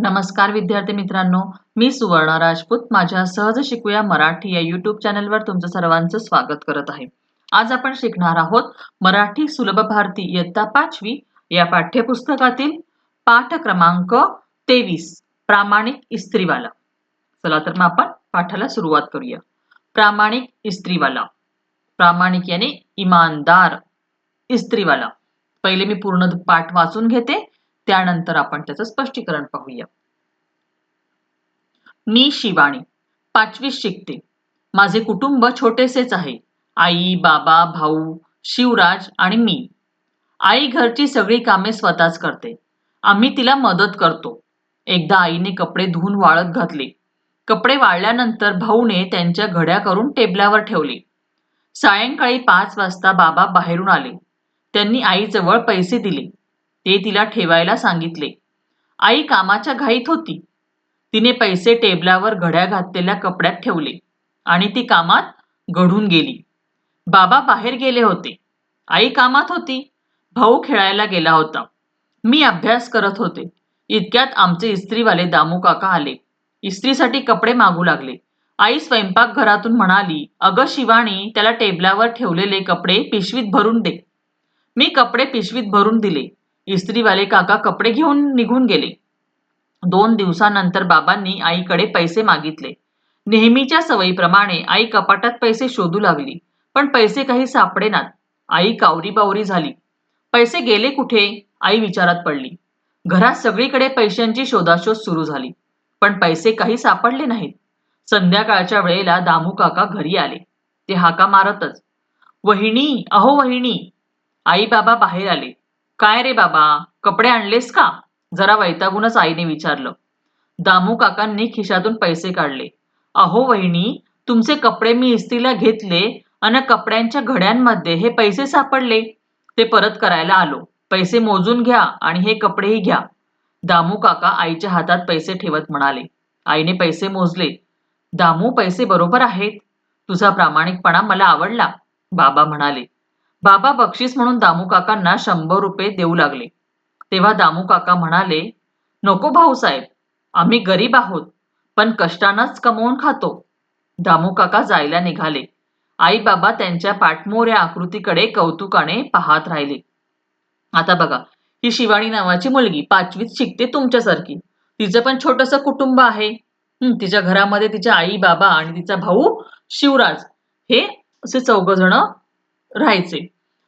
नमस्कार विद्यार्थी मित्रांनो मी सुवर्ण राजपूत. माझ्या सहज शिकूया मराठी या युट्यूब चॅनलवर तुमचं सर्वांचं स्वागत करत आहे. आज आपण शिकणार आहोत मराठी सुलभ भारती इयत्ता पाचवी या पाठ्यपुस्तकातील पाठ क्रमांक तेवीस प्रामाणिक इस्त्रीवाला. चला तर मग आपण पाठाला सुरुवात करूया. प्रामाणिक इस्त्रीवाला. प्रामाणिक याने इमानदार इस्त्रीवाला. पहिले मी पूर्ण पाठ वाचून घेते. त्यानंतर आपण त्याचं स्पष्टीकरण पाहूया. मी शिवाणी पाचवीत शिकते. माझे कुटुंब छोटेसेच आहे. आई बाबा भाऊ शिवराज आणि मी. आई घरची सगळी कामे स्वतःच करते. आम्ही तिला मदत करतो. एकदा आईने कपडे धुवून वाळत घातले. कपडे वाळल्यानंतर भाऊने त्यांच्या घड्या करून टेबलावर ठेवले. सायंकाळी पाच वाजता बाबा बाहेरून आले. त्यांनी आईजवळ पैसे दिले. ते तिला ठेवायला सांगितले. आई कामाच्या घाईत होती. तिने पैसे टेबलावर घड्या घातलेल्या कपड्यात ठेवले आणि ती कामात घडून गेली. बाबा बाहेर गेले होते. आई कामात होती. भाऊ खेळायला गेला होता. मी अभ्यास करत होते. इतक्यात आमचे इस्त्रीवाले दामू काका आले. इस्त्रीसाठी कपडे मागू लागले. आई स्वयंपाक घरातून म्हणाली अगं शिवाणी त्याला टेबलावर ठेवलेले कपडे पिशवीत भरून दे. मी कपडे पिशवीत भरून दिले. इस्त्रीवाले काका कपडे घेऊन निघून गेले. दोन दिवसानंतर बाबांनी आईकडे पैसे मागितले. नेहमीच्या सवयीप्रमाणे आई कपाटात पैसे शोधू लागली पण पैसे काही सापडेनात आई कावरी बावरी झाली. पैसे गेले कुठे? आई विचारात पडली. घरात सगळीकडे पैशांची शोधाशोध सुरू झाली पण पैसे काही सापडले नाहीत. संध्याकाळच्या वेळेला दामू काका घरी आले. ते हाका मारतच वहिनी अहो वहिनी. आई बाबा बाहेर आले. काय रे बाबा? कपडे आणलेस का? जरा वैतागूनच आईने विचारलं. दामू काकांनी खिशातून पैसे काढले. अहो वहिनी तुमचे कपडे मी इस्त्रीला घेतले आणि कपड्यांच्या घड्यांमध्ये हे पैसे सापडले. ते परत करायला आलो. पैसे मोजून घ्या आणि हे कपडेही घ्या. दामू काका आईच्या हातात पैसे ठेवत म्हणाले. आईने पैसे मोजले. दामू पैसे बरोबर आहेत. तुझा प्रामाणिकपणा मला आवडला बाबा म्हणाले. बाबा बक्षीस म्हणून दामू काकांना शंभर रुपये देऊ लागले. तेव्हा दामू काका म्हणाले नको भाऊसाहेब आम्ही गरीब आहोत पण कष्टानंच कमवून खातो. दामू काका जायला निघाले. आई बाबा त्यांच्या पाठमोऱ्या आकृतीकडे कौतुकाने पाहत राहिले. आता बघा ही शिवाणी नावाची मुलगी पाचवीत शिकते तुमच्यासारखी. तिचं पण छोटस कुटुंब आहे. तिच्या घरामध्ये तिच्या आई बाबा आणि तिचा भाऊ शिवराज. हे असे चौघ जण राहायचे.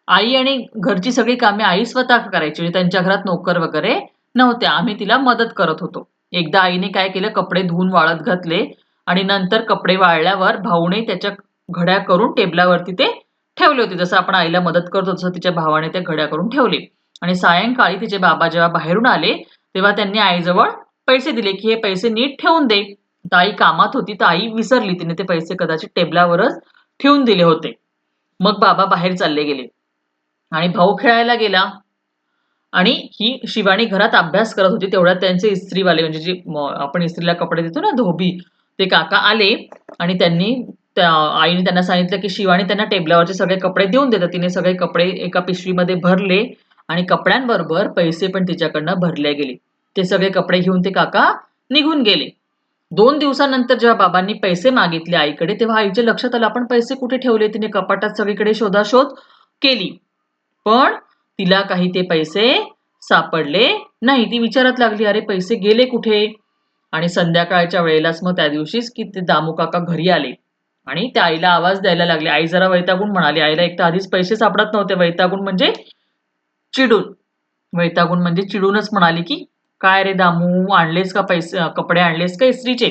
आई आणि घरची सगळी कामे आई स्वतः करायची. म्हणजे त्यांच्या घरात नोकर वगैरे नव्हत्या आम्ही तिला मदत करत होतो. एकदा आईने काय केलं कपडे धुवून वाळत घातले आणि नंतर कपडे वाळल्यावर भाऊने त्याच्या घड्या करून टेबलावरती ते ठेवले होते. जसं आपण आईला मदत करतो तसं तिच्या भावाने त्या घड्या करून ठेवले. आणि सायंकाळी तिचे बाबा जेव्हा बाहेरून आले तेव्हा त्यांनी आईजवळ पैसे दिले की हे पैसे नीट ठेवून दे. तर आई कामात होती तर आई विसरली. तिने ते पैसे कदाचित टेबलावरच ठेवून दिले होते. मग बाबा बाहेर चालले गेले. आणि भाऊ खेळायला गेला. आणि ही शिवानी घरात अभ्यास करत होती. तेवढ्यात त्यांचे इस्त्रीवाले म्हणजे जे आपण इस्त्रीला कपडे देतो ना धोबी ते काका आले आणि त्यांनी त्या आईने त्यांना सांगितलं की शिवानी त्यांना टेबलावरचे सगळे कपडे देऊन देतात. तिने सगळे कपडे एका पिशवीमध्ये भरले आणि कपड्यांबरोबर पैसे पण तिच्याकडनं भरले गेले. ते सगळे कपडे घेऊन ते काका निघून गेले. दोन दिवसानंतर जेव्हा बाबांनी पैसे मागितले आईकडे तेव्हा आईच्या लक्षात आलं आपण पैसे कुठे ठेवले? तिने कपाटात सगळीकडे शोधाशोध केली. पण तिला काही ते पैसे सापडले नाही. ती विचारत लागली अरे पैसे गेले कुठे? आणि संध्याकाळच्या वेळेलाच मग त्या दिवशीच की ते दामू काका घरी आले. आणि त्या आईला आवाज द्यायला लागले. आई जरा वैतागून म्हणाली आईला एक तर आधीच पैसे सापडत नव्हते. वैतागून म्हणजे चिडून. वैतागून म्हणजे चिडूनच म्हणाली की काय रे दामू आणलेस का पैसे कपडे आणलेस का इस्त्रीचे?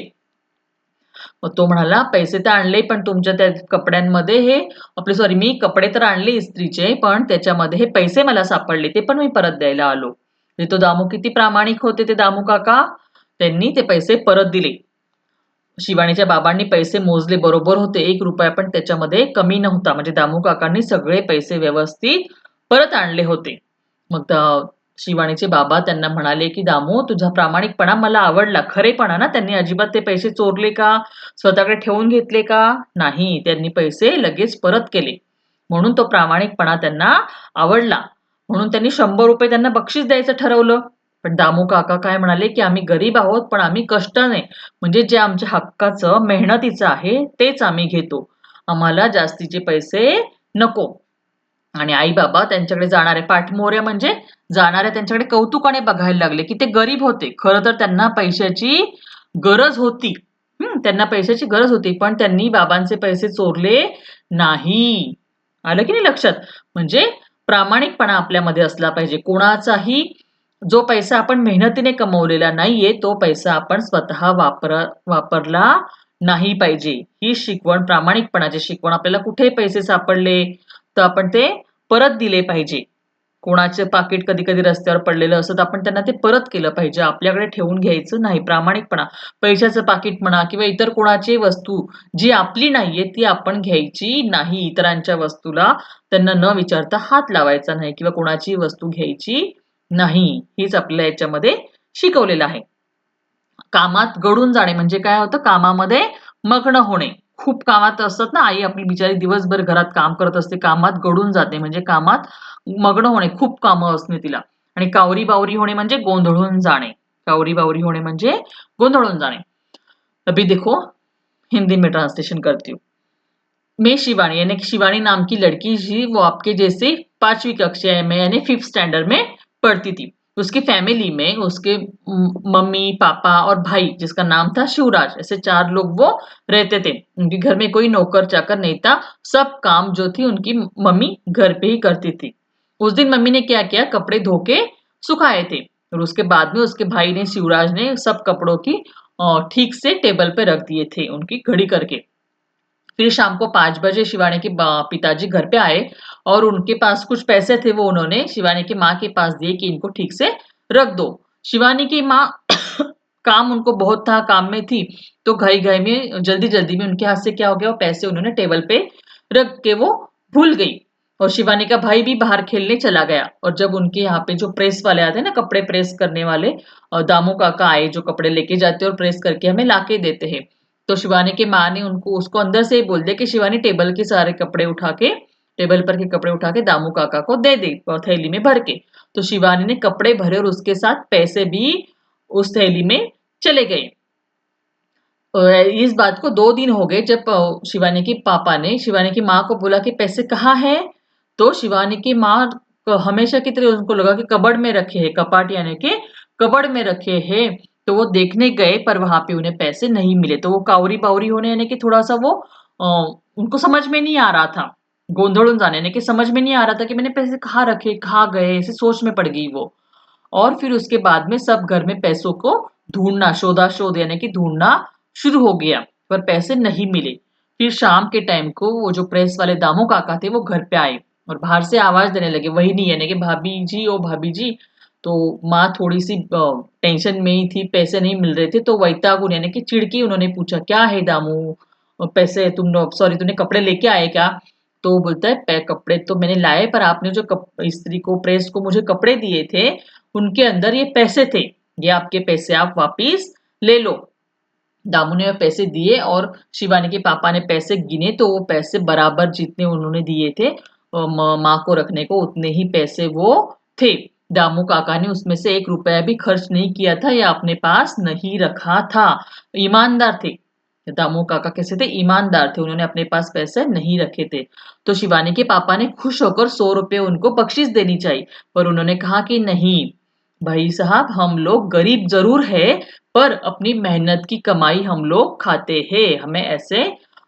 मग तो म्हणाला पैसे तर आणले पण तुमच्या त्या कपड्यांमध्ये हे आपले सॉरी मी कपडे तर आणले इस्त्रीचे पण त्याच्यामध्ये हे पैसे मला सापडले ते पण मी परत द्यायला आलो. म्हणजे तो दामू किती प्रामाणिक होते ते दामू काका. त्यांनी ते पैसे परत दिले. शिवानीच्या बाबांनी पैसे मोजले बरोबर होते एक रुपया पण त्याच्यामध्ये कमी नव्हता. म्हणजे दामू काकांनी सगळे पैसे व्यवस्थित परत आणले होते. मग शिवानीचे बाबा त्यांना म्हणाले की दामू तुझा प्रामाणिकपणा मला आवडला. खरेपणा ना? त्यांनी अजिबात ते पैसे चोरले का? स्वतःकडे ठेवून घेतले का? नाही. त्यांनी पैसे लगेच परत केले. म्हणून तो प्रामाणिकपणा त्यांना आवडला. म्हणून त्यांनी शंभर रुपये त्यांना बक्षीस द्यायचं ठरवलं. पण दामू काका काय म्हणाले की आम्ही गरीब आहोत पण आम्ही कष्टाने म्हणजे जे आमच्या हक्काचं मेहनतीचं आहे तेच आम्ही घेतो. आम्हाला जास्तीचे पैसे नको. आणि आई बाबा त्यांच्याकडे जाणारे पाठमोरे म्हणजे जाणाऱ्या त्यांच्याकडे कौतुकाने बघायला लागले की ते गरीब होते. खरं तर त्यांना पैशाची गरज होती. त्यांना पैशाची गरज होती पण त्यांनी बाबांचे पैसे चोरले नाही. आलं की नाही लक्षात? म्हणजे प्रामाणिकपणा आपल्यामध्ये असला पाहिजे. कोणाचाही जो पैसा आपण मेहनतीने कमवलेला नाहीये तो पैसा आपण स्वतः वापर वापरला नाही पाहिजे. ही शिकवण प्रामाणिकपणाची शिकवण. आपल्याला कुठे पैसे सापडले? तर आपण ते परत दिले पाहिजे. कोणाचे पाकिट कधी कधी रस्त्यावर पडलेलं असतं तर आपण त्यांना ते परत केलं पाहिजे. आपल्याकडे ठेवून घ्यायचं नाही प्रामाणिकपणा. पैशाचं पाकिट म्हणा किंवा इतर कोणाची वस्तू जी आपली नाहीये ती आपण घ्यायची नाही. इतरांच्या वस्तूला त्यांना न विचारता हात लावायचा नाही किंवा कोणाची वस्तू घ्यायची नाही. हेच आपल्याला याच्यामध्ये शिकवलेलं आहे. कामात गडून जाणे म्हणजे काय होतं? कामामध्ये मग्न होणे. खूप कामात असतात ना आई आपली बिचारी दिवसभर घरात काम करत असते कामात गडून जाते म्हणजे कामात मग्न होणे खूप कामं असणे तिला. आणि कावरी बावरी होणे म्हणजे गोंधळून जाणे. कावरी बावरी होणे म्हणजे गोंधळून जाणे. अभी देखो हिंदी में ट्रांसलेशन करती हूँ. मैं शिवानी यानी शिवानी नाम की लड़की थी वो आपके जैसे पांचवी कक्षा में यानी फिफ्थ स्टैंडर्ड में पढ़ती थी। उसकी फैमिली में उसके मम्मी, पापा और भाई, जिसका नाम था शिवराज, ऐसे चार लोग वो रहते थे। उनके घर में कोई नौकर चाकर नहीं था। सब काम जो थी उनकी मम्मी घर पे ही करती थी। उस दिन मम्मी ने क्या किया? कपड़े धो के सुखाए थे। और उसके बाद में उसके भाई ने, शिवराज ने सब कपड़ों की ठीक से टेबल पे रख दिए थे, उनकी घड़ी करके। फिर शाम को पाँच बजे शिवानी के पिताजी घर पे आए। और उनके पास कुछ पैसे थे वो उन्होंने, शिवानी की माँ के पास दिए कि इनको ठीक से रख दो। शिवानी की माँ काम उनको बहुत था, काम में थी तो घाई घाई में जल्दी जल्दी में उनके हाथ से क्या हो गया, वो पैसे उन्होंने टेबल पे रख के वो भूल गई। और शिवानी का भाई भी बाहर खेलने चला गया। और जब उनके यहाँ पे जो प्रेस वाले आते हैं ना, कपड़े प्रेस करने वाले, और दामू काका आए जो कपड़े लेके जाते और प्रेस करके हमें लाके देते हैं तो शिवानी के माँ ने उनको, उसको अंदर से ही बोल दिया कि शिवानी टेबल के सारे कपड़े उठा के टेबल पर के कपड़े उठा के दामू काका को दे दे थैली में भर के। तो शिवानी ने कपड़े भरे और उसके साथ पैसे भी उस थैली में चले गए। इस बात को दो दिन हो गए जब शिवानी के पापा ने, शिवानी की माँ को बोला कि पैसे कहाँ है? तो शिवानी की माँ हमेशा की तरह उनको लगा कि कबड़ में रखे हैं, कपाट यानी कि कबड़ में रखे हैं। तो वो देखने गए, पर वहाँ पे उन्हें पैसे नहीं मिले। तो वो कावरी बावरी होने यानी कि थोड़ा सा वो उनको समझ में नहीं आ रहा था। गोंधड़ुन जाने यानी कि समझ में नहीं आ रहा था कि मैंने पैसे कहाँ रखे, कहाँ गए, ऐसे सोच में पड़ गई वो। और फिर उसके बाद में सब घर में पैसों को ढूंढना, शोधा, शोध यानी कि ढूंढना शुरू हो गया, पर पैसे नहीं मिले। फिर शाम के टाइम को वो जो प्रेस वाले दामू काका थे वो घर पे आए और बाहर से आवाज़ देने लगे, वही नहीं यानी कि, भाभी जी, ओ भाभी जी। तो माँ थोड़ी सी टेंशन में ही थी, पैसे नहीं मिल रहे थे तो वैतागुन यानी कि चिड़की उन्होंने पूछा, क्या है दामू? पैसे तुम सॉरी, तुमने कपड़े लेके आए क्या? तो बोलता है कपड़े तो मैंने लाए पर आपने जो कप, स्त्री को प्रेस को मुझे कपड़े दिए थे उनके अंदर ये पैसे थे। ये आपके पैसे आप वापिस ले लो। दामू ने पैसे दिए और शिवानी के पापा ने पैसे गिने तो वो पैसे बराबर जितने उन्होंने दिए थे माँ को रखने को उतने ही पैसे वो थे। दामू काका ने उसमें से एक रुपया भी खर्च नहीं किया था या अपने पास नहीं रखा था। ईमानदार थे। दामू काका कैसे थे, ईमानदार थे, उन्होंने अपने पास पैसे नहीं रखे थे। तो शिवानी के पापा ने खुश होकर सौ रुपये उनको बख्शिश देनी चाहिए, पर उन्होंने कहा कि नहीं, भाई साहब, हम लोग गरीब ज़रूर है, पर अपनी मेहनत की कमाई हम लोग खाते हैं। हमें ऐसे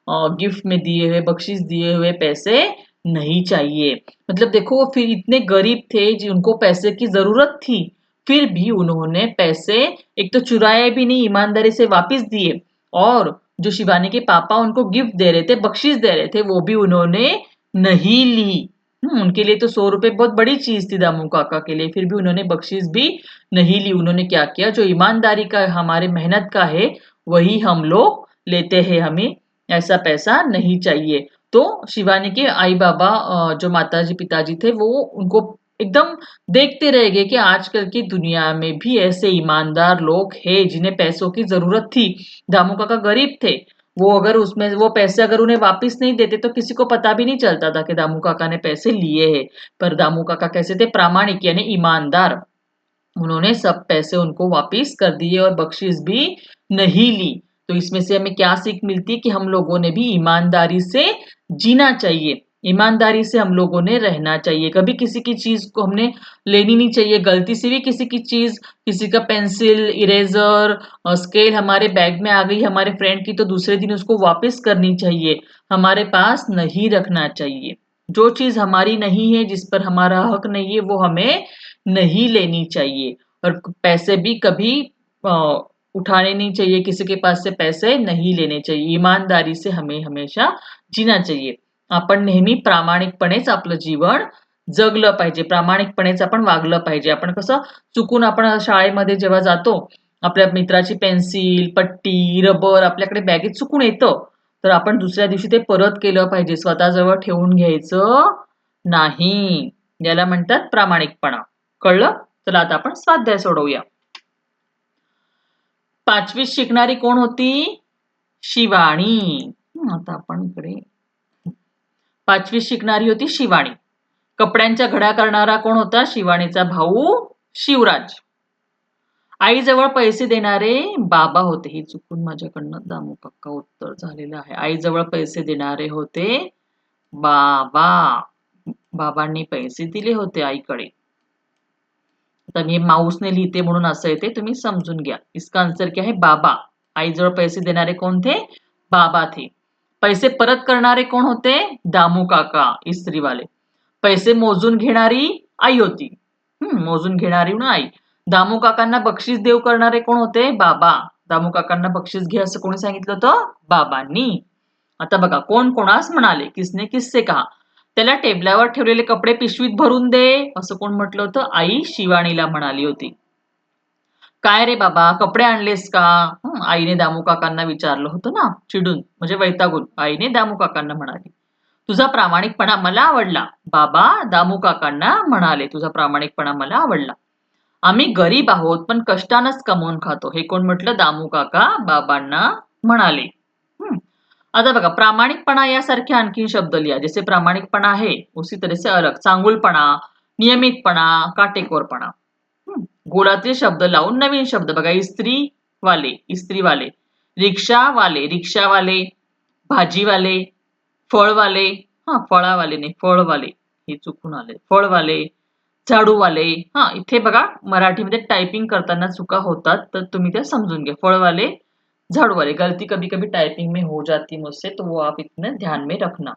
गिफ्ट में दिए हुए, बख्शिश दिए हुए पैसे नहीं चाहिए। मतलब देखो, वो फिर इतने गरीब थे जिनको पैसे की ज़रूरत थी, फिर भी उन्होंने पैसे, एक तो चुराए भी नहीं, ईमानदारी से वापस दिए, और जो शिवानी के पापा उनको गिफ्ट दे रहे थे, बख्शिश दे रहे थे, वो भी उन्होंने नहीं ली। उनके लिए तो सौ रुपए बहुत बड़ी चीज़ थी दामू काका के लिए, फिर भी उन्होंने बख्शिश भी नहीं ली। उन्होंने क्या किया, जो ईमानदारी का, हमारे मेहनत का है, वही हम लोग लेते हैं, हमें ऐसा पैसा नहीं चाहिए। तो शिवानी के आई बाबा जो माताजी, पिताजी थे, वो उनको एकदम देखते रह गए कि आजकल की दुनिया में भी ऐसे ईमानदार लोग हैं जिन्हें पैसों की ज़रूरत थी। दामू काका गरीब थे। वो अगर उसमें, वो पैसे अगर उन्हें वापस नहीं देते तो किसी को पता भी नहीं चलता था कि दामू काका ने पैसे लिए हैं। पर दामू काका कैसे थे? प्रामाणिक यानी ईमानदार। उन्होंने सब पैसे उनको वापिस कर दिए और बख्शिश भी नहीं ली। तो इसमें से हमें क्या सीख मिलती है कि हम लोगों ने भी ईमानदारी से जीना चाहिए। ईमानदारी से हम लोगों ने रहना चाहिए। कभी किसी की चीज़ को हमने लेनी नहीं चाहिए। गलती से भी किसी की चीज़, किसी का पेंसिल, इरेजर स्केल हमारे बैग में आ गई, हमारे फ्रेंड की तो दूसरे दिन उसको वापस करनी चाहिए। हमारे पास नहीं रखना चाहिए। जो चीज़ हमारी नहीं है, जिस पर हमारा हक नहीं है, वो हमें नहीं लेनी चाहिए। और पैसे भी कभी उठाने नहीं चाहिए। किसी के पास से पैसे नहीं लेने चाहिए। ईमानदारी से हमें हमेशा जीना चाहिए। आपण नेहमी प्रामाणिकपणेच आपलं जीवन जगलं पाहिजे. प्रामाणिकपणेच आपण वागलं पाहिजे. आपण कसं चुकून आपण शाळेमध्ये जेव्हा जातो आपल्या मित्राची पेन्सिल पट्टी रबर आपल्याकडे बॅगेत चुकून येतं तर आपण दुसऱ्या दिवशी ते परत केलं पाहिजे. स्वतःजवळ ठेवून घ्यायचं नाही. याला म्हणतात प्रामाणिकपणा. कळलं? चला आता आपण स्वाध्याय सोडवूया. पाचवी शिकणारी कोण होती? शिवाणी. आता आपण इकडे पाचवी शिकणारी होती शिवाणी. कपड्यांच्या घड्या करणारा कोण होता? शिवाणीचा भाऊ शिवराज. आईजवळ पैसे देणारे बाबा होते. हे चुकून माझ्याकडनं दामू पक्का उत्तर झालेलं आहे. आईजवळ पैसे देणारे होते बाबा. बाबांनी पैसे दिले होते आईकडे. आता मी माऊसने लिहिते म्हणून असं येते तुम्ही समजून घ्या. इसका आन्सर क्या है? बाबा. आईजवळ पैसे देणारे कोण थे बाबा थे. पैसे परत करणारे कोण होते? दामू काका इस्त्रीवाले. पैसे मोजून घेणारी आई होती. मोजून घेणारी ना आई. दामू काकांना बक्षीस देव करणारे कोण होते? बाबा. दामू काकांना बक्षीस घे असं कोणी सांगितलं होतं? बाबांनी. आता बघा कोण कोणास म्हणाले? किसने किस्से कहा. त्याला टेबलावर ठेवलेले कपडे पिशवीत भरून दे असं कोण म्हटलं होतं? आई शिवाणीला म्हणाली होती. काय रे बाबा? कपडे आणलेस का? आईने दामू काकांना विचारलं होतं ना चिडून. म्हणजे वैतागून. आईने दामू काकांना म्हणाली. तुझा प्रामाणिकपणा मला आवडला. बाबा दामू काकांना म्हणाले. तुझा प्रामाणिकपणा मला आवडला. आम्ही गरीब आहोत पण कष्टानच कमवून खातो. हे कोण म्हटलं? दामू काका बाबांना म्हणाले. आता बघा प्रामाणिकपणा यासारखे आणखी शब्द लिहा. जसे प्रामाणिकपणा आहे उसी तरी से अलग. चांगुलपणा नियमितपणा काटेकोरपणा. गोळातील शब्द लावून नवीन शब्द. बघा इस्त्री वाले इस्त्रीवाले. रिक्षावाले रिक्षावाले. भाजीवाले फळवाले. हा फळावाले नाही फळवाले. हे चुकून आले फळवाले झाडूवाले. हा इथे बघा मराठीमध्ये टायपिंग करताना चुका होतात तर तुम्ही त्या समजून घ्या. फळवाले झाडूवाले. गलती कभी कभी टायपिंग में हो जाती मुझसे तो वो आप इतने ध्यान में रखना.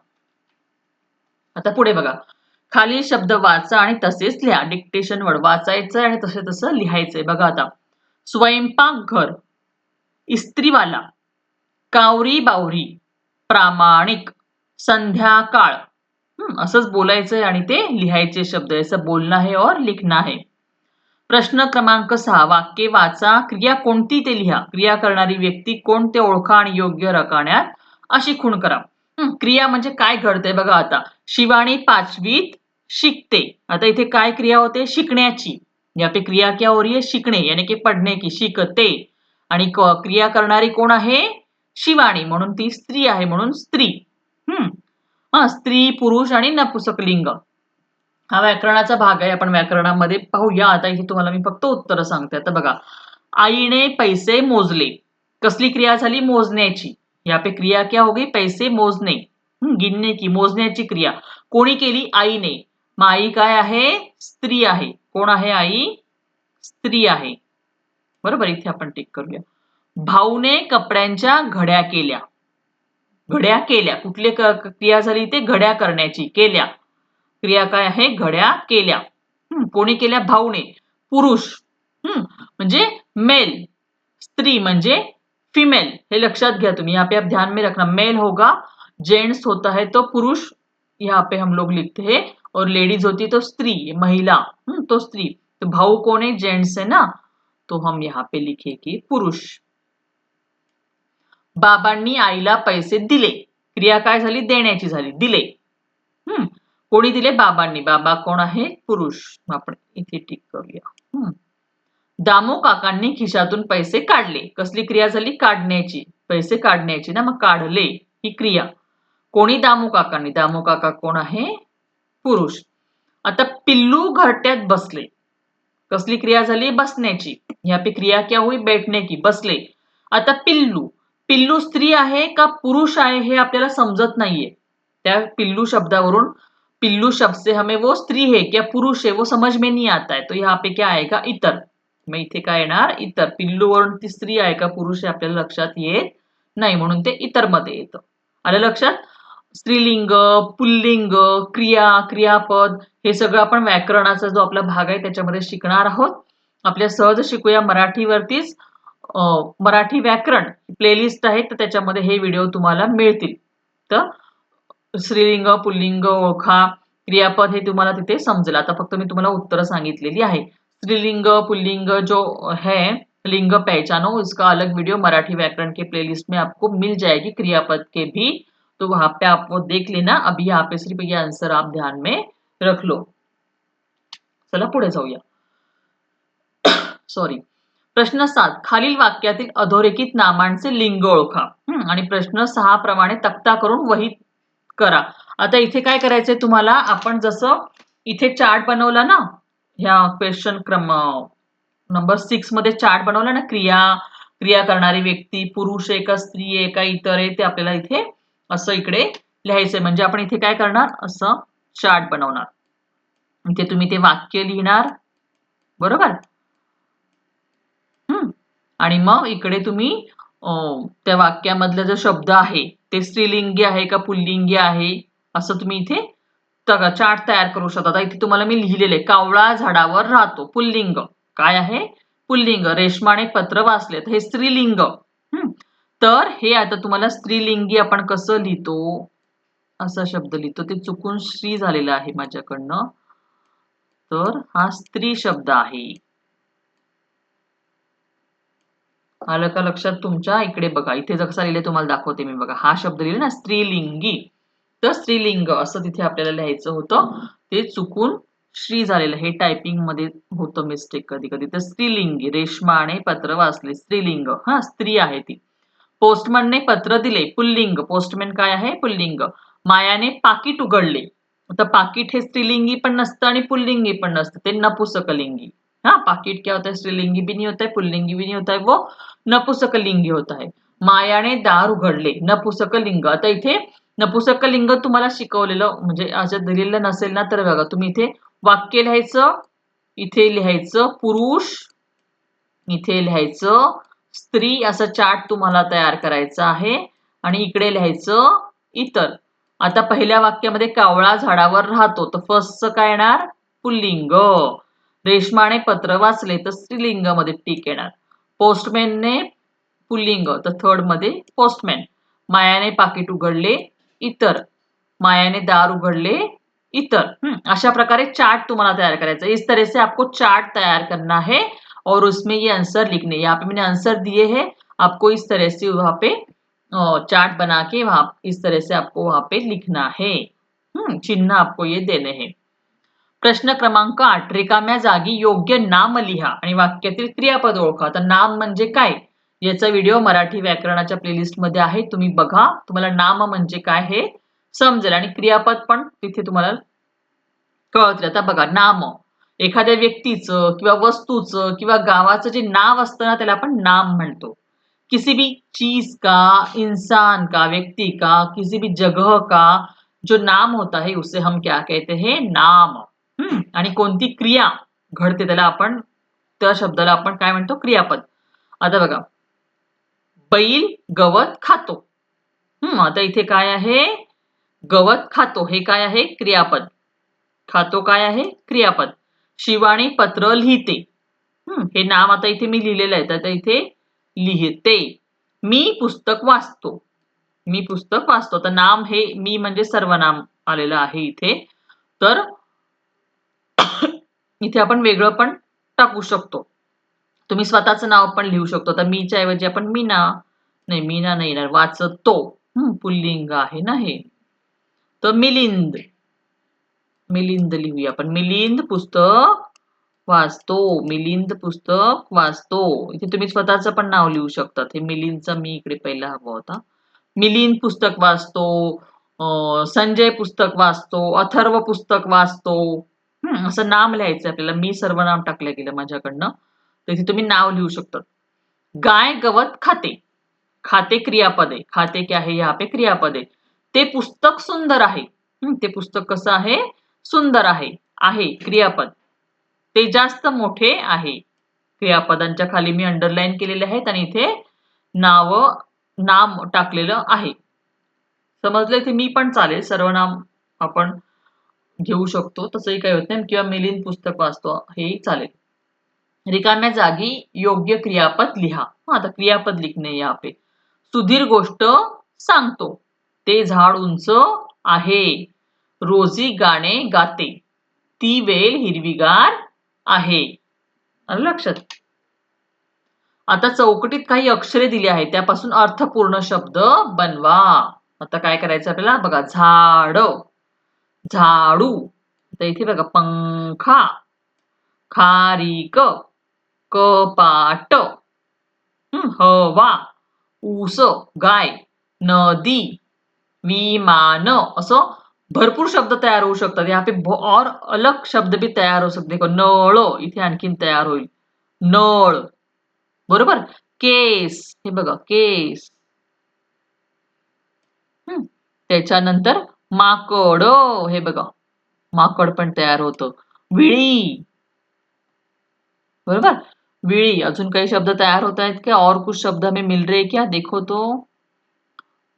आता पुढे बघा. खालील शब्द वाचा आणि तसेच लिहा. डिक्टेशन वर्ड वाचायचं आणि तसे तसं लिहायचंय. बघा आता. स्वयंपाक घर. इस्त्रीवाला. कावरी बावरी. प्रामाणिक. संध्याकाळ. असंच बोलायचंय आणि ते लिहायचे शब्द असं बोलणं आहे और लिखणं आहे. प्रश्न क्रमांक सहा. वाक्य वाचा. क्रिया कोणती ते लिहा. क्रिया करणारी व्यक्ती कोणते ओळखा आणि योग्य रकाण्यात अशी खूण करा. क्रिया म्हणजे काय घडतंय बघा आता. शिवाणी पाचवीत शिकते. आता इथे काय क्रिया होते? शिकण्याची. या पे क्रिया क्या हो रही है? शिकणे यानी की पडणे की शिकते. आणि क्रिया करणारी कोण आहे? शिवाणी. म्हणून ती स्त्री आहे म्हणून स्त्री. हम्म. हा स्त्री पुरुष आणि नपुसकलिंग. हा व्याकरणाचा भाग आहे. आपण व्याकरणामध्ये पाहूया. आता इथे तुम्हाला मी फक्त उत्तर सांगते. आता बघा. आईने पैसे मोजले. कसली क्रिया झाली? मोजण्याची. या पे क्रिया क्या होगी पैसे मोजणे. गिनणे की मोजण्याची क्रिया. कोणी केली? आईने. माई आई काय आहे? स्त्री आहे. कोण आहे आई? स्त्री आहे. बरोबर? इथे आपण टिक करूया. भाऊने कपड्यांच्या घड्या केल्या. घड्या केल्या. कुठले क्रिया झाली ते घड्या करण्याची. केल्या. क्रिया काय आहे? घड्या केल्या. कोणी केल्या? भाऊने. पुरुष. म्हणजे मेल. स्त्री म्हणजे फीमेल. हे लक्षात घ्या तुम्ही. यहाँ पे आप ध्यान में रखना. मेल होगा. जेंट्स होता है तो पुरुष. यहाँ पे हम लोग लिखते हैं. और लेडीज होती तो स्त्री महिला तो स्त्री। तो भाऊ कौन है? जेंट्स है ना? तो हम यहाँ पे लिखे की पुरुष। बाबांनी आईला पैसे दिले। क्रिया काय झाली? देण्याची झाली. दिले. हम्म कोणी दिले? बाबांनी. बाबा कोण आहे? पुरुष. आपण इथे टिक करूया. दामो काकांनी खिशातून पैसे काढले. कसली क्रिया झाली? काढण्याची. पैसे काढण्याची ना मग काढले ही क्रिया. कोणी? दामू काकांनी. दामू काका कोण आहे? पुरुष. आता पिल्लू घरट्यात बसले. कसली क्रिया झाली? बसण्याची. यहाँ पे क्रिया क्या हुई? बैठने की. बसले. आता पिल्लू. पिल्लू स्त्री आहे का पुरुष आहे हे आपल्याला समजत नाहीये. त्या पिल्लू शब्दावरून पिल्लू शब्द से हमें वो स्त्री है क्या पुरुष है? वो समझ में नहीं आता है. तो यहाँ पे क्या आएगा? इतर. मग इथे काय येणार? इतर. पिल्लूवरून ती स्त्री आहे का पुरुष आहे आपल्याला लक्षात येत नाही. म्हणून ते इतरमध्ये येतं. आलं लक्षात? स्त्रीलिंग पुल्लिंग क्रिया क्रियापद हे सगळं आपण व्याकरणाचा जो आपला भाग आहे त्याच्यामध्ये शिकणार आहोत. आपल्या सहज शिकूया मराठीवरतीच. अं, मराठी व्याकरण प्लेलिस्ट आहे तर त्याच्यामध्ये हे व्हिडिओ तुम्हाला मिळतील. तर स्त्रीलिंग पुल्लिंग ओळखा क्रियापद हे तुम्हाला तिथे समजेल. आता फक्त मी तुम्हाला उत्तरं सांगितलेली आहे. स्त्रीलिंग पुल्लिंग जो है लिंग पहचानो इसका अलग वीडियो मराठी व्याकरण के प्लेलिस्ट में आपको मिल जाएगी. क्रियापद के भी तो वहां पे आप वो देख लेना। अभी यहाँ पे सिर्फ ये आंसर आप ध्यान में रख लो। चला पुढे जाऊया। सॉरी प्रश्न सात. खालील वाक्यातील अधोरेखित नामांचे लिंग ओळखा. आणि प्रश्न सहा प्रमाणे तक्ता करून वही करा. आता इथे काय करायचंय तुम्हाला? आपण जसं इथे चार्ट बनवला ना ह्या क्वेश्चन क्रम नंबर सिक्समध्ये चार्ट बनवला ना क्रिया क्रिया करणारी व्यक्ती पुरुष आहे का स्त्री आहे का इतर आहे ते आपल्याला इथे असं इकडे लिहायचंय. म्हणजे आपण इथे काय करणार? असं चार्ट बनवणार. इथे तुम्ही ते वाक्य लिहिणार. बरोबर? हम्म. आणि मग इकडे तुम्ही त्या वाक्यामधला जो शब्द आहे ते स्त्रीलिंगी आहे का पुल्लिंगी आहे? असं तुम्ही इथे चार्ट तयार करू शकता. आता इथे तुम्हाला मी लिहिलेले कावळा झाडावर राहतो. पुल्लिंग. काय आहे? पुल्लिंग. रेशमाने पत्र वाचले तर हे स्त्रीलिंग. हम्म. तर हे आता तुम्हाला स्त्रीलिंगी आपण कसं लिहितो असा शब्द लिहितो. ते चुकून श्री झालेलं आहे माझ्याकडनं. तर हा स्त्री शब्द आहे. आलं का लक्षात तुमच्या? इकडे बघा. इथे जसं लिहिलं तुम्हाला दाखवते मी बघा. हा शब्द लिहिला ना स्त्रीलिंगी. तर स्त्रीलिंग असं तिथे आपल्याला लिहायचं होतं. ते चुकून श्री झालेलं. हे टायपिंगमध्ये होतं मिस्टेक कधी कधी तर स्त्रीलिंगी रेशमाने पत्र वाचले. स्त्रीलिंग. हा स्त्री आहे ती. पोस्टमनने पत्र दिले पुल्लिंग. पोस्टमॅन काय आहे? पुल्लिंग. मायाने पाकिट उघडले. आता पाकिट हे स्त्रीलिंगी पण नसतं आणि पुल्लिंगी पण नसतं. ते नपुसकलिंगी. हाँ पाकिट क्या होता है स्त्रीलिंगी भी नहीं होता है पुल्लिंगी भी नहीं होता है वो नपुसकलिंगी होता है मायाने दार उघडले नपुसकलिंग. आता इथे नपुसकलिंग तुम्हाला शिकवलेलं म्हणजे असं दिलेलं नसेल ना तर बघा तुम्ही इथे वाक्य लिहायचं इथे लिहायचं पुरुष इथे लिहायचं स्त्री असं चार्ट तुम्हाला तयार करायचं आहे. आणि इकडे लिहायचं इतर. आता पहिल्या वाक्यामध्ये कावळा झाडावर राहतो. तर फर्स्टचं काय येणार? पुल्लिंग. रेशमाने पत्र वाचले तर स्त्रीलिंगमध्ये टीक येणार. पोस्टमॅनने पुल्लिंग. तर थर्डमध्ये पोस्टमॅन मायाने पाकिट उघडले इतर. मायाने दार उघडले इतर. अशा प्रकारे चार्ट तुम्हाला तयार करायचा इस तरह से आपको चार्ट तैयार करना है. और उसमें ये आंसर लिखने यहाँ पे मैंने आंसर दिए हैं आपको इस तरह से वहाँ पे चार्ट बना के वहाँ इस तरह से आपको वहाँ पे लिखना है। चिन्ह आपको ये देने हैं। प्रश्न क्रमांक आठ रिकाम्या जागी योग्य नाम लिहा आणि वाक्यातील क्रियापद ओळखा. तर नाम म्हणजे काय? याचा व्हिडिओ मराठी व्याकरणाच्या प्लेलिस्टमध्ये आहे तुम्ही बघा. तुम्हाला नाम म्हणजे काय हे समजेल आणि क्रियापद पण तिथे तुम्हाला कळत आता बघा नाम. एखाद्या व्यक्तीचं किंवा वस्तूचं किंवा गावाचं जे नाव असतं ना त्याला आपण नाम म्हणतो. किसी भी चीज का इंसान का व्यक्ति का किसी भी जगह का जो नाम होता है उसे हम क्या कहते हैं? नाम. हम्म. आणि कोणती क्रिया घडते त्याला आपण त्या शब्दाला आपण काय म्हणतो? क्रियापद. आता बघा. बैल गवत खातो. हम्म. आता इथे काय आहे? गवत खातो. हे काय आहे? क्रियापद. खातो काय आहे? क्रियापद. शिवाणी पत्र लिहिते. हे नाम आता इथे मी लिहिलेलं आहे. तर इथे लिहिते. मी पुस्तक वाचतो. मी पुस्तक वाचतो. तर नाम हे मी म्हणजे सर्वनाम आलेलं आहे इथे. तर इथे आपण वेगळं पण टाकू शकतो. तुम्ही स्वतःचं नाव पण लिहू शकतो. तर मीच्या ऐवजी आपण मीना नाही मीना नाही येणार. वाचतो. हम्म, पुल्लिंग आहे ना हे. तर मिलिंद. मिलिंद लिहूया. आपण मिलिंद पुस्तक वाचतो. मिलिंद पुस्तक वाचतो. इथे तुम्ही स्वतःचं पण नाव लिहू शकतात हे मिलिंदचा मी इकडे पहिला हवा होता. मिलिंद पुस्तक वाचतो संजय पुस्तक वाचतो अथर्व पुस्तक वाचतो. असं नाम लिहायचं आपल्याला. मी सर्व नाम टाकलं गेलं माझ्याकडनं. तर इथे तुम्ही नाव लिहू शकता. गाय गवत खाते. खाते क्रियापद. आहे खाते क्या आहे यहाँ पे ते पुस्तक सुंदर आहे. ते पुस्तक कसं आहे? सुंदर आहे आहे क्रियापद. ते जास्त मोठे आहे. क्रियापदांच्या खाली मी अंडरलाईन केलेले आहेत आणि इथे नाव नाम टाकलेलं आहे. समजलं इथे मी पण चालेल सर्वनाम आपण घेऊ शकतो तसंही काही होत नाही किंवा मिलिंद पुस्तक वाचतो हेही चालेल. रिकाम्या जागी योग्य क्रियापद लिहा. आता क्रियापद लिखणे या पे सुधीर गोष्ट सांगतो. ते झाड उंच आहे. रोजी गाणे गाते. ती वेल हिरवीगार आहे. लक्षात? आता चौकटीत काही अक्षरे दिली आहेत. त्यापासून अर्थपूर्ण शब्द बनवा. आता काय करायचं आपल्याला? बघा झाड. झाडू. आता इथे बघा पंखा. खारीक. कपाट. हवा. ऊस. गाय. नदी. विमान. असं भरपूर शब्द तयार होऊ शकतात. यहाँ पे और अलग शब्द भी तयार हो सकते देखो नळ इथे आणखीन तयार होईल. नळ. बरोबर? केस. हे बघा केस. त्याच्यानंतर माकड. हे बघा माकड पण तयार होतं. विळी. बरोबर? विळी. अजून काही शब्द तयार होत आहेत क्या और कुछ शब्द हमें मिल रहे क्या? देखो तो.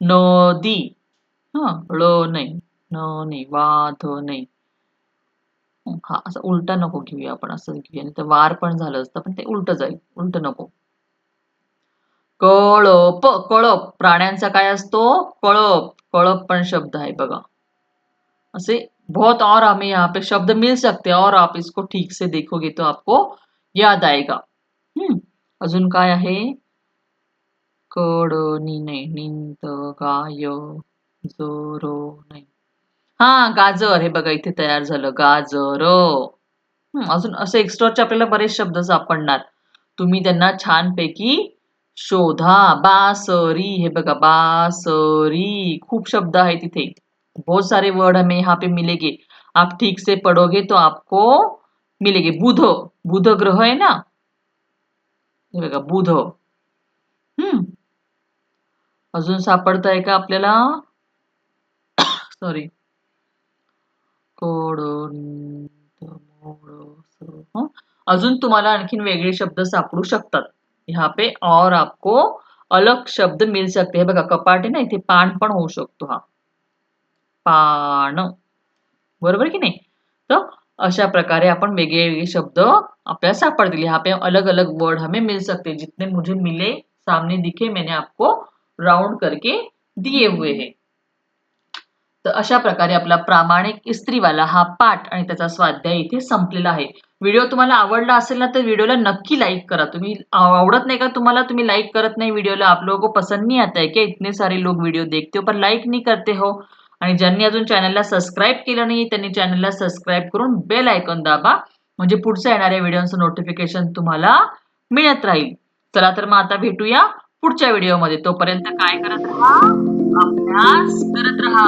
नदी. हा ळ नाही. न नाही वाध नाही. हं, असं उलटा नको घेऊया आपण असं वार ते उलट जाईल. उलट नको. कळप कळप. प्राण्यांचा काय असतो? शब्द है बघा. ऐसे बहुत और हमें यहाँ पे शब्द मिल सकते हैं और आप इसको ठीक से देखोगे तो आपको याद आएगा. हम्म. अजून काय आहे? कडनी नाही. जरो हा गाजर. हे बघा इथे तयार झालं. गाजर हो. अजून असे एक्स्ट्राचे आपल्याला बरेच शब्द सापडणार. तुम्ही त्यांना छानपैकी शोधा. बासरी. हे बघा बासरी. खूप शब्द आहेत इथे. बहुत सारे वर्ड हमें यहाँ पे मिलेंगे. आप ठीक से पढ़ोगे तो आपको मिलेंगे. बुध. बुध ग्रह आहे ना? हे बघा बुध. हम्म अजून सापडत आहे का आपल्याला? सॉरी अजून तुम्हाला आणखीन वेगळे शब्द सापडू शकतात. यहाँ पे और आपको अलग शब्द मिल सकते. हैं बघा, कपाट आहे ना, इथे पान पण होऊ शकतो हा. पान. बरोबर की नाही? तर अशा प्रकारे आपण वेगळे वेगळे शब्द आपल्याला सापडतील. यहाँ पे अलग अलग वर्ड हमें मिल सकते. जितने मुझे मिले, सामने दिखे, मैंने आपको राउंड करके दिए हुए हैं. तर अशा प्रकारे आपला प्रामाणिक इस्त्रीवाला हा पाठ आणि त्याचा स्वाध्याय इथे संपलेला आहे. व्हिडिओ तुम्हाला आवडला असेल ना तर व्हिडिओला नक्की लाईक करा. तुम्ही आवडत नाही का तुम्हाला तुम्ही लाईक करत नाही व्हिडिओला. आप लोगों को पसंद नहीं आता है क्या? इतने सारे लोग व्हिडिओ देखते हो पर लाईक नहीं करते हो. आणि ज्यांनी अजून चॅनलला सबस्क्राईब केलं नाही त्यांनी चॅनलला सबस्क्राईब करून बेल आयकॉन दाबा. म्हणजे पुढच्या येणाऱ्या व्हिडिओचं नोटिफिकेशन तुम्हाला मिळत राहील. चला तर मग आता भेटूया पुढच्या व्हिडिओमध्ये तोपर्यंत काय करत राहा? अभ्यास करत रहा